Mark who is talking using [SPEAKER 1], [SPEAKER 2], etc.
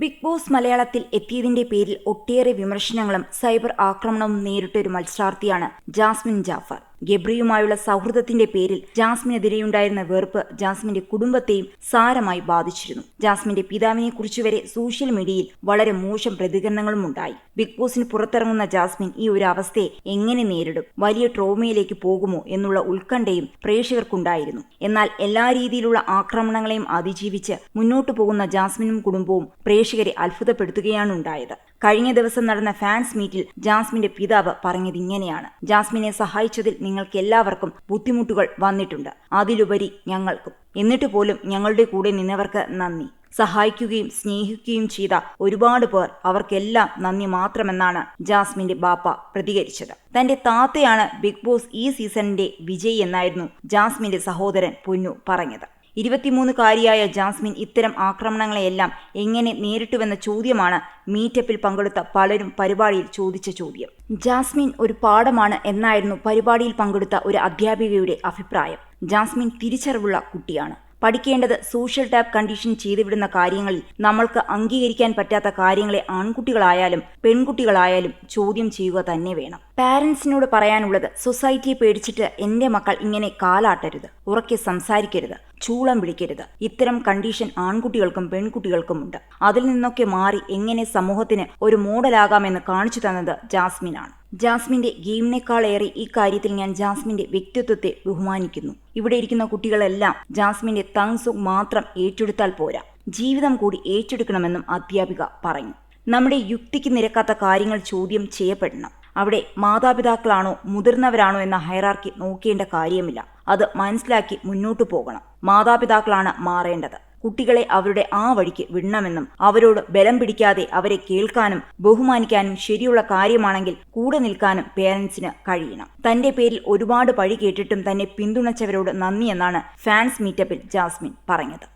[SPEAKER 1] Big boss മലയാളത്തിൽ എത്തിയതിന്റെ പേരിൽ ഒട്ടേറെ വിമർശനങ്ങളും സൈബർ ആക്രമണവും നേരിട്ട ഒരു മത്സരാർത്ഥിയാണ് ജാസ്മിൻ ജാഫർ. ഗബ്രിയുമായുള്ള സൗഹൃദത്തിന്റെ പേരിൽ ജാസ്മിനെതിരെയുണ്ടായിരുന്ന വെറുപ്പ് ജാസ്മിന്റെ കുടുംബത്തെയും സാരമായി ബാധിച്ചിരുന്നു. ജാസ്മിന്റെ പിതാവിനെ കുറിച്ച് വരെ സോഷ്യൽ മീഡിയയിൽ വളരെ മോശം പ്രതികരണങ്ങളും ഉണ്ടായി. ബിഗ് ബോസിന് പുറത്തിറങ്ങുന്ന ജാസ്മിൻ ഈ ഒരു അവസ്ഥയെ എങ്ങനെ നേരിടും? വലിയ ട്രോമയിലേക്ക് പോകുമോ എന്നുള്ള ഉത്കണ്ഠയും പ്രേക്ഷകർക്കുണ്ടായിരുന്നു. എന്നാൽ എല്ലാ രീതിയിലുള്ള ആക്രമണങ്ങളെയും അതിജീവിച്ച് മുന്നോട്ടു പോകുന്ന ജാസ്മിനും കുടുംബവും പ്രേക്ഷകരെ അത്ഭുതപ്പെടുത്തുകയാണ് ഉണ്ടായത്. കഴിഞ്ഞ ദിവസം നടന്ന ഫാൻസ് മീറ്റിൽ ജാസ്മിന്റെ പിതാവ് പറഞ്ഞത് ഇങ്ങനെയാണ്. ജാസ്മിനെ സഹായിച്ചതിൽ നിങ്ങൾക്ക് എല്ലാവർക്കും ബുദ്ധിമുട്ടുകൾ വന്നിട്ടുണ്ട്. അതിലുപരി ഞങ്ങൾക്കും. എന്നിട്ട് പോലും ഞങ്ങളുടെ കൂടെ നിന്നവർക്ക് നന്ദി. സഹായിക്കുകയും സ്നേഹിക്കുകയും ചെയ്ത ഒരുപാട് പേർ അവർക്കെല്ലാം നന്ദി മാത്രമെന്നാണ് ജാസ്മിന്റെ ബാപ്പ പ്രതികരിച്ചത്. തന്റെ താത്തയാണ് ബിഗ് ബോസ് ഈ സീസണിന്റെ വിജയി എന്നായിരുന്നു ജാസ്മിന്റെ സഹോദരൻ പൊന്നു പറഞ്ഞത്. ഇരുപത്തിമൂന്നുകാരിയായ ജാസ്മിൻ ഇത്തരം ആക്രമണങ്ങളെയെല്ലാം എങ്ങനെ നേരിട്ടുവെന്ന ചോദ്യമാണ് മീറ്റപ്പിൽ പങ്കെടുത്ത പലരും പരിപാടിയിൽ ചോദിച്ച ചോദ്യം. ജാസ്മിൻ ഒരു പാഠമാണ് എന്നായിരുന്നു പരിപാടിയിൽ പങ്കെടുത്ത ഒരു അധ്യാപികയുടെ അഭിപ്രായം. ജാസ്മിൻ തിരിച്ചറിവുള്ള കുട്ടിയാണ്. പഠിക്കേണ്ടത് സോഷ്യൽ ടാബ് കണ്ടീഷൻ ചെയ്തുവിടുന്ന കാര്യങ്ങളിൽ നമ്മൾക്ക് അംഗീകരിക്കാൻ പറ്റാത്ത കാര്യങ്ങളെ ആൺകുട്ടികളായാലും പെൺകുട്ടികളായാലും ചോദ്യം ചെയ്യുക തന്നെ വേണം. പാരൻസിനോട് പറയാനുള്ളത് സൊസൈറ്റിയെ പേടിച്ചിട്ട് എന്റെ മക്കൾ ഇങ്ങനെ കാലാട്ടരുത് ഉറക്കെ സംസാരിക്കരുത് ചൂളം പിടിക്കരുത് ഇത്തരം കണ്ടീഷൻ ആൺകുട്ടികൾക്കും പെൺകുട്ടികൾക്കും ഉണ്ട്. അതിൽ നിന്നൊക്കെ മാറി എങ്ങനെ സമൂഹത്തിന് ഒരു മോഡലാകാമെന്ന് കാണിച്ചു തന്നത് ജാസ്മിനാണ്. ജാസ്മിന്റെ ഗെയിമിനേക്കാളേറെ ഈ കാര്യത്തിൽ ഞാൻ ജാസ്മിന്റെ വ്യക്തിത്വത്തെ ബഹുമാനിക്കുന്നു. ഇവിടെ ഇരിക്കുന്ന കുട്ടികളെല്ലാം ജാസ്മിന്റെ തങ്സു മാത്രം ഏറ്റെടുത്താൽ പോരാ. ജീവിതം കൂടി ഏറ്റെടുക്കണമെന്നും അധ്യാപിക പറഞ്ഞു. നമ്മുടെ യുക്തിക്ക് നിരക്കാത്ത കാര്യങ്ങൾ ചോദ്യം ചെയ്യപ്പെടണം. അവിടെ മാതാപിതാക്കളാണോ മുതിർന്നവരാണോ എന്ന ഹൈറാർക്കി നോക്കേണ്ട കാര്യമില്ല. അത് മനസ്സിലാക്കി മുന്നോട്ടു പോകണം. മാതാപിതാക്കളാണ് മാറേണ്ടത്. കുട്ടികളെ അവരുടെ ആ വഴിക്ക് വിടണമെന്നും അവരോട് ബലം പിടിക്കാതെ അവരെ കേൾക്കാനും ബഹുമാനിക്കാനും ശരിയുള്ള കാര്യമാണെങ്കിൽ കൂടെ നിൽക്കാനും പേരൻസിന് കഴിയണം. തന്റെ പേരിൽ ഒരുപാട് പഴി കേട്ടിട്ടും തന്നെ പിന്തുണച്ചവരോട് നന്ദിയെന്നാണ് ഫാൻസ് മീറ്റപ്പിൽ ജാസ്മിൻ പറഞ്ഞത്.